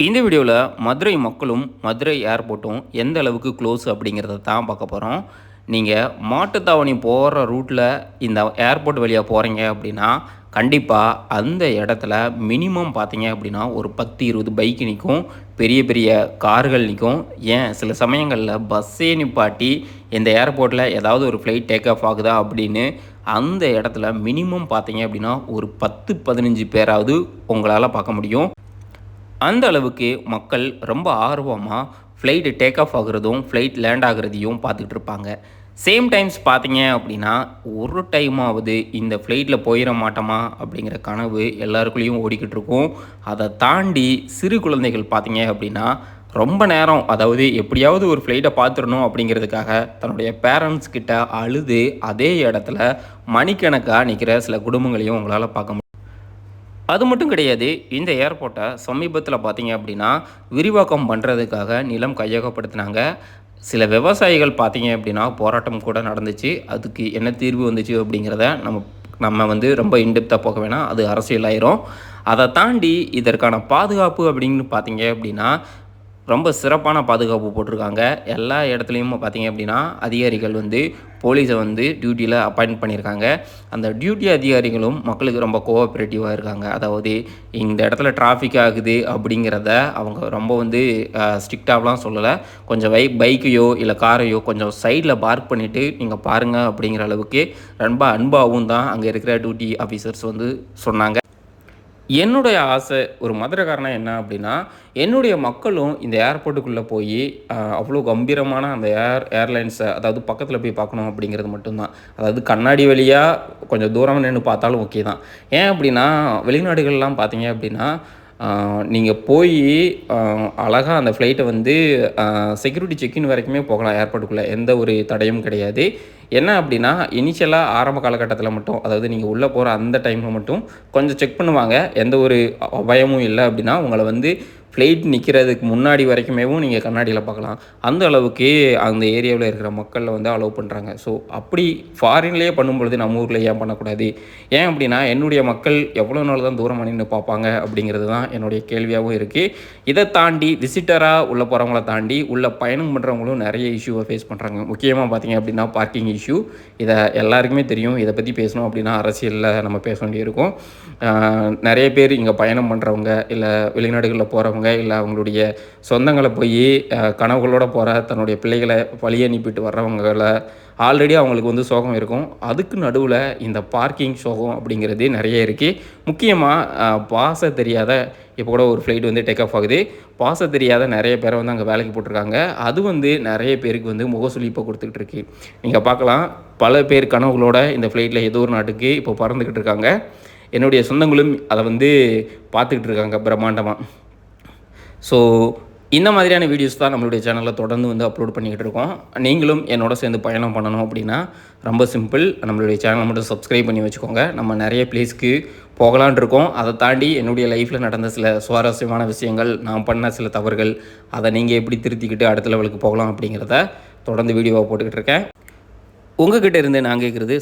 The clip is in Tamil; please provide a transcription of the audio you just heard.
இந்த வீடியோவில் மதுரை மக்களும் மதுரை ஏர்போர்ட்டும் எந்த அளவுக்கு க்ளோஸ் அப்படிங்கிறத தான் பார்க்க போகிறோம் நீங்கள் மாட்டுத்தாவணி போகிற ரூட்டில் இந்த ஏர்போர்ட் வழியாக போகிறீங்க அப்படின்னா கண்டிப்பாக அந்த இடத்துல மினிமம் பார்த்தீங்க அப்படின்னா ஒரு பத்து இருபது பைக் நிற்கும் பெரிய பெரிய கார்கள் நிற்கும் ஏன்? சில சமயங்களில் பஸ்ஸே நிப்பாட்டி இந்த ஏர்போர்ட்டில் ஏதாவது ஒரு ஃப்ளைட் டேக் ஆஃப் ஆகுதா அப்படின்னு அந்த இடத்துல மினிமம் பார்த்தீங்க அப்படின்னா ஒரு பத்து பதினஞ்சு பேராவது உங்களால் பார்க்க முடியும். அந்த அளவுக்கு மக்கள் ரொம்ப ஆர்வமாக ஃப்ளைட்டு டேக் ஆஃப் ஆகுறதும் ஃப்ளைட் லேண்ட் ஆகுறதையும் பார்த்துக்கிட்டு இருப்பாங்க. சேம் டைம்ஸ் பார்த்தீங்க அப்படின்னா ஒரு டைமாவது இந்த ஃப்ளைட்டில் போயிட மாட்டோமா அப்படிங்கிற கனவு எல்லாருக்குள்ளேயும் ஓடிக்கிட்டு இருக்கும். அதை தாண்டி சிறு குழந்தைகள் பார்த்தீங்க அப்படின்னா ரொம்ப நேரம் அதாவது எப்படியாவது ஒரு ஃப்ளைட்டை பார்த்துடணும் அப்படிங்கிறதுக்காக தன்னுடைய பேரண்ட்ஸ் கிட்ட அழுது அதே இடத்துல மணிக்கணக்காக நிற்கிற சில குடும்பங்களையும் உங்களால் பார்க்க முடியும். அது மட்டும் கிடையாது இந்த ஏர்போர்ட்டை சமீபத்தில் பார்த்தீங்க அப்படின்னா விரிவாக்கம் பண்ணுறதுக்காக நிலம் கையகப்படுத்தினாங்க. சில விவசாயிகள் பார்த்தீங்க அப்படின்னா போராட்டம் கூட நடந்துச்சு. அதுக்கு என்ன தீர்வு வந்துச்சு அப்படிங்கிறத நம்ம நம்ம வந்து ரொம்ப இன்டெப்த்தாக போக வேணாம். அது அரசியலாயிரும் அதை தாண்டி இதற்கான பாதுகாப்பு அப்படின்னு பார்த்தீங்க அப்படின்னா ரொம்ப சிறப்பான பாதுகாப்பு போட்டிருக்காங்க. எல்லா இடத்துலையும் பார்த்தீங்க அப்படின்னா அதிகாரிகள் வந்து போலீஸை வந்து டியூட்டியில் அப்பாயிண்ட் பண்ணியிருக்காங்க. அந்த டியூட்டி அதிகாரிகளும் மக்களுக்கு ரொம்ப கோஆப்ரேட்டிவாக இருக்காங்க. அதாவது இந்த இடத்துல டிராஃபிக் ஆகுது அப்படிங்கிறத அவங்க ரொம்ப வந்து ஸ்ட்ரிக்டாகலாம் சொல்லலை. கொஞ்சம் வை பைக்கையோ இல்லை காரையோ கொஞ்சம் சைடில் பார்க் பண்ணிவிட்டு நீங்கள் பாருங்கள் அப்படிங்கிற அளவுக்கு ரொம்ப அன்பாகவும் தான் அங்கே இருக்கிற டியூட்டி ஆஃபீஸர்ஸ் வந்து சொன்னாங்க. என்னுடைய ஆசை ஒரு மதுரைக்காரனா என்ன அப்படின்னா என்னுடைய மக்களும் இந்த ஏர்போர்ட்டுக்குள்ளே போய் அவ்வளோ கம்பீரமான அந்த ஏர் ஏர்லைன்ஸை அதாவது பக்கத்தில் போய் பார்க்கணும் அப்படிங்கிறது மட்டும்தான். அதாவது கண்ணாடி வழியாக கொஞ்சம் தூரம் நின்று பார்த்தாலும் ஓகே தான். ஏன் அப்படின்னா வெளிநாடுகள்லாம் பார்த்தீங்க அப்படின்னா நீங்கள் போய் அழகாக அந்த ஃப்ளைட்டை வந்து செக்யூரிட்டி செக்இன் வரைக்குமே போகலாம் ஏர்போர்ட்டுக்குள்ளே எந்த ஒரு தடையும் கிடையாது. என்ன அப்படின்னா இனிஷியலாக ஆரம்ப காலகட்டத்தில் மட்டும் அதாவது நீங்கள் உள்ளே போகிற அந்த டைமில் மட்டும் கொஞ்சம் செக் பண்ணுவாங்க. எந்த ஒரு பயமும் இல்லை அப்படின்னா உங்களை வந்து ஃப்ளைட் நிற்கிறதுக்கு முன்னாடி வரைக்குமேவும் நீங்கள் கண்ணாடியில் பார்க்கலாம். அந்த அளவுக்கு அந்த ஏரியாவில் இருக்கிற மக்களில் வந்து அலோவ் பண்ணுறாங்க ஸோ அப்படி ஃபாரின்லேயே பண்ணும்பொழுது நம்ம ஊரில் ஏன் பண்ணக்கூடாது? ஏன் அப்படின்னா என்னுடைய மக்கள் எவ்வளோ நாள் தான் தூரம் நின்று பார்ப்பாங்க அப்படிங்கிறது தான் என்னுடைய கேள்வியாகவும் இருக்குது இதை தாண்டி விசிட்டராக உள்ள போகிறவங்கள தாண்டி உள்ள பயணம் பண்ணுறவங்களும் நிறைய இஷ்யூவை ஃபேஸ் பண்ணுறாங்க முக்கியமாக பார்த்தீங்க அப்படின்னா பார்க்கிங் இஷ்யூ இதை எல்லாருக்குமே தெரியும். இதை பற்றி பேசணும் அப்படின்னா அரசியலில் நம்ம பேச வேண்டியிருக்கும். நிறைய பேர் இங்கே பயணம் பண்ணுறவங்க இல்லை வெளிநாடுகளில் போகிறவங்க போகிறவங்க இல்லை அவங்களுடைய சொந்தங்களை போய் கனவுகளோடு போகிற தன்னுடைய பிள்ளைகளை வழி அனுப்பிட்டு வர்றவங்களை ஆல்ரெடி அவங்களுக்கு வந்து சோகம் இருக்கும். அதுக்கு நடுவில் இந்த பார்க்கிங் சோகம் அப்படிங்கிறது நிறைய இருக்குது முக்கியமாக பாச தெரியாத இப்போ கூட ஒரு ஃப்ளைட் வந்து டேக் ஆஃப் ஆகுது. பாச தெரியாத நிறைய பேரை வந்து அங்கே வேலைக்கு போட்டிருக்காங்க. அது வந்து நிறைய பேருக்கு வந்து முகசுலிப்பை கொடுத்துக்கிட்டு இருக்கு. நீங்கள் பார்க்கலாம் பல பேர் கனவுகளோட இந்த ஃப்ளைட்டில் ஏதோ ஒரு நாட்டுக்கு இப்போ பறந்துக்கிட்டு இருக்காங்க. என்னுடைய சொந்தங்களும் அதை வந்து பார்த்துக்கிட்டு இருக்காங்க பிரம்மாண்டமாக ஸோ இந்த மாதிரியான வீடியோஸ் தான் நம்மளுடைய சேனலில் தொடர்ந்து வந்து அப்லோட் பண்ணிக்கிட்டு இருக்கோம். நீங்களும் என்னோட சேர்ந்து பயணம் பண்ணணும் அப்படின்னா ரொம்ப சிம்பிள் நம்மளுடைய சேனலை மட்டும் சப்ஸ்கிரைப் பண்ணி வச்சுக்கோங்க. நம்ம நிறைய பிளேஸ்க்கு போகலான் இருக்கோம். அதை தாண்டி என்னுடைய லைஃப்பில் நடந்த சில சுவாரஸ்யமான விஷயங்கள் நான் பண்ண சில தவறுகள் அதை நீங்கள் எப்படி திருத்திக்கிட்டு அடுத்த லெவலுக்கு போகலாம் அப்படிங்கிறத தொடர்ந்து வீடியோவாக போட்டுக்கிட்டு இருக்கேன். உங்ககிட்ட இருந்து நான் கேட்குறது